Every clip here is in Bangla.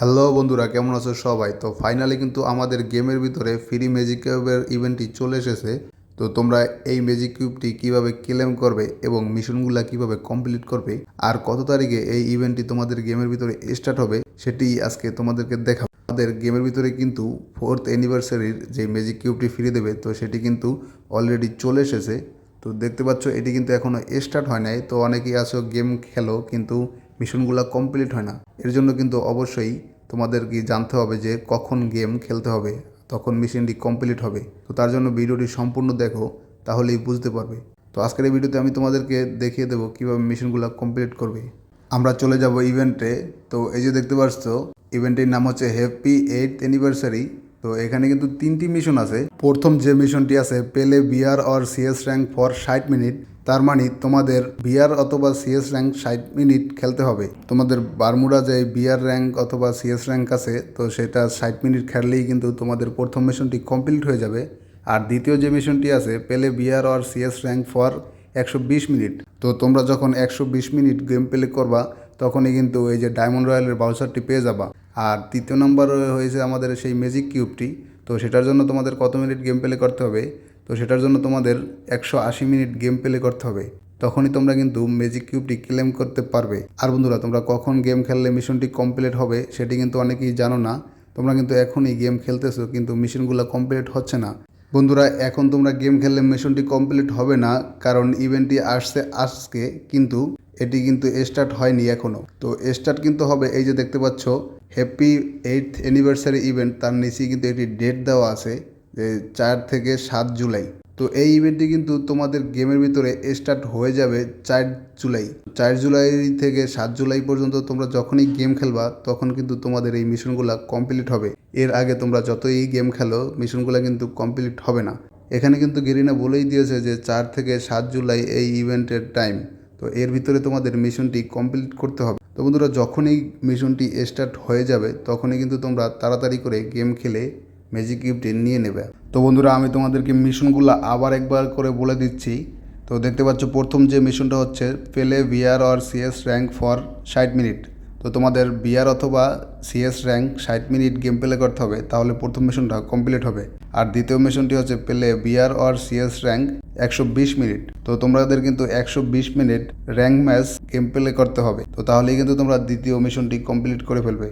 হ্যালো বন্ধুরা, কেমন আছো সবাই? তো ফাইনালি কিন্তু আমাদের গেমের ভিতরে ফ্রি ম্যাজিক কিউবের ইভেন্টটি চলে এসেছে। তো তোমরা এই ম্যাজিক কিউবটি কীভাবে ক্লেম করবে এবং মিশনগুলা কীভাবে কমপ্লিট করবে আর কত তারিখে এই ইভেন্টটি তোমাদের গেমের ভিতরে স্টার্ট হবে সেটি আজকে তোমাদেরকে দেখাবো আমাদের গেমের ভিতরে কিন্তু ফোর্থ অ্যানিভার্সারির যে ম্যাজিক কিউবটি ফ্রি দেবে, তো সেটি কিন্তু অলরেডি চলে এসেছে। তো দেখতে পাচ্ছ, এটি কিন্তু এখনও স্টার্ট হয় নাই। তো অনেকেই আছো গেম খেলো, কিন্তু মিশনগুলো কমপ্লিট হয় না। এর জন্য কিন্তু অবশ্যই তোমাদের কি জানতে হবে যে কখন গেম খেলতে হবে, তখন মিশনটি কমপ্লিট হবে। তো তার জন্য ভিডিওটি সম্পূর্ণ দেখো, তাহলেই বুঝতে পারবে। তো আজকের এই ভিডিওতে আমি তোমাদেরকে দেখিয়ে দেবো কীভাবে মিশনগুলো কমপ্লিট করবে। আমরা চলে যাব ইভেন্টে। তো এই যে দেখতে পাচ্ছ ইভেন্টের নাম হচ্ছে হ্যাপি এইট অ্যানিভার্সারি তো এখানে কিন্তু তিনটি মিশন আছে। প্রথম যে মিশনটি আছে পেলে BR or CS rank for ষাট মিনিট তার মানে তোমাদের বিআর অথবা সিএস র্যাঙ্ক ষাট মিনিট খেলতে হবে। তোমাদের বারমুডা যে বিআর র্যাঙ্ক অথবা সিএস র্যাঙ্ক আছে, তো সেটা ষাট মিনিট খেললেই কিন্তু তোমাদের প্রথম মিশনটি কমপ্লিট হয়ে যাবে। আর দ্বিতীয় যে মিশনটি আছে, পেলে BR or CS rank for একশো বিশ মিনিট। তো তোমরা যখন একশো বিশ মিনিট গেম প্লে করবা, তখনই কিন্তু এই যে ডায়মন্ড রয়্যালের বাউচারটি পেয়ে যাবা। আর তৃতীয় নম্বর হয়েছে আমাদের সেই ম্যাজিক কিউবটি, তো সেটার জন্য তোমাদের কত মিনিট গেম প্লে করতে হবে? তো সেটার জন্য তোমাদের একশো আশি মিনিট গেম প্লে করতে হবে। তখনই তোমরা কিন্তু ম্যাজিক কিউবটি ক্লেম করতে পারবে। আর বন্ধুরা, তোমরা কখন গেম খেললে মিশনটি কমপ্লিট হবে সেটি কিন্তু অনেকেই জানো না। তোমরা কিন্তু এখনই গেম খেলতেছো, কিন্তু মিশনগুলো কমপ্লিট হচ্ছে না। বন্ধুরা, এখন তোমরা গেম খেললে মিশনটি কমপ্লিট হবে না, কারণ ইভেন্টটি আসছে আজকে, কিন্তু এটি কিন্তু স্টার্ট হয়নি এখনও তো স্টার্ট কিন্তু হবে, এই যে দেখতে পাচ্ছ হ্যাপি এইথ অ্যানিভার্সারি ইভেন্ট তার নিচেই কিন্তু এটি ডেট দেওয়া আছে। চার থেকে সাত জুলাই। তো এই ইভেন্টটি কিন্তু তোমাদের গেমের ভিতরে স্টার্ট হয়ে যাবে চার জুলাই। চার জুলাই থেকে সাত জুলাই পর্যন্ত তোমরা যখনই গেম খেলবা, তখন কিন্তু তোমাদের এই মিশনগুলো কমপ্লিট হবে। এর আগে তোমরা যতই গেম খেলো মিশনগুলো কিন্তু কমপ্লিট হবে না। এখানে কিন্তু গেরিনা বলেই দিয়েছে যে চার থেকে সাত জুলাই এই ইভেন্টের টাইম তো এর ভিতরে তোমাদের মিশনটি কমপ্লিট করতে হবে। তো বন্ধুরা, যখনই মিশনটি স্টার্ট হয়ে যাবে, তখনই কিন্তু তোমরা তাড়াতাড়ি করে গেম খেলে ম্যাজিক কিউবটি নিয়ে নেবে। তো বন্ধুরা, আমি তোমাদেরকে মিশনগুলো আবার একবার করে বলে দিচ্ছি। তো দেখতে পাচ্ছ, প্রথম যে মিশনটা হচ্ছে, পেলে BR or CS rank for ষাট মিনিট তো তোমাদের বিআর অথবা সিএস র্যাঙ্ক ষাট মিনিট গেম প্লে করতে হবে, তাহলে প্রথম মিশনটা কমপ্লিট হবে। আর দ্বিতীয় মিশনটি হচ্ছে, পেলে বিআর অর সিএস র্যাঙ্ক একশো বিশ মিনিট তো তোমাদের কিন্তু একশো বিশ minute rank match game play করতে হবে। তো তাহলেই কিন্তু তোমরা দ্বিতীয় মিশনটি কমপ্লিট করে ফেলবে।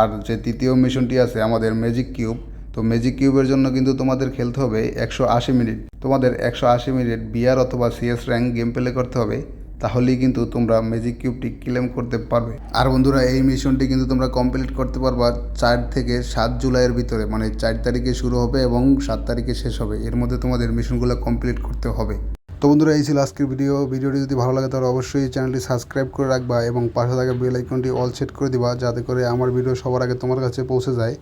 আর যে তৃতীয় মিশনটি আছে, আমাদের ম্যাজিক কিউব তো ম্যাজিক কিউবের জন্য কিন্তু তোমাদের খেলতে হবে একশো আশি মিনিট। তোমাদের একশো আশি মিনিট বিআর অথবা সিএস র্যাঙ্ক গেম প্লে করতে হবে, তাহলেই কিন্তু তোমরা ম্যাজিক কিউবটি ক্লেম করতে পারবে। আর বন্ধুরা, এই মিশনটি কিন্তু তোমরা কমপ্লিট করতে পারবা চার থেকে সাত জুলাইয়ের ভিতরে মানে চার তারিখে শুরু হবে এবং সাত তারিখে শেষ হবে। এর মধ্যে তোমাদের মিশনগুলো কমপ্লিট করতে হবে। তো বন্ধুরা, এই ছিল আজকের ভিডিও ভিডিওটি যদি ভালো লাগে, তাহলে অবশ্যই চ্যানেলটি সাবস্ক্রাইব করে রাখবা এবং পাশে থাকা বেল আইকনটি অল সেট করে দিবা, যাতে করে আমার ভিডিও সবার আগে তোমার কাছে পৌঁছে যায়।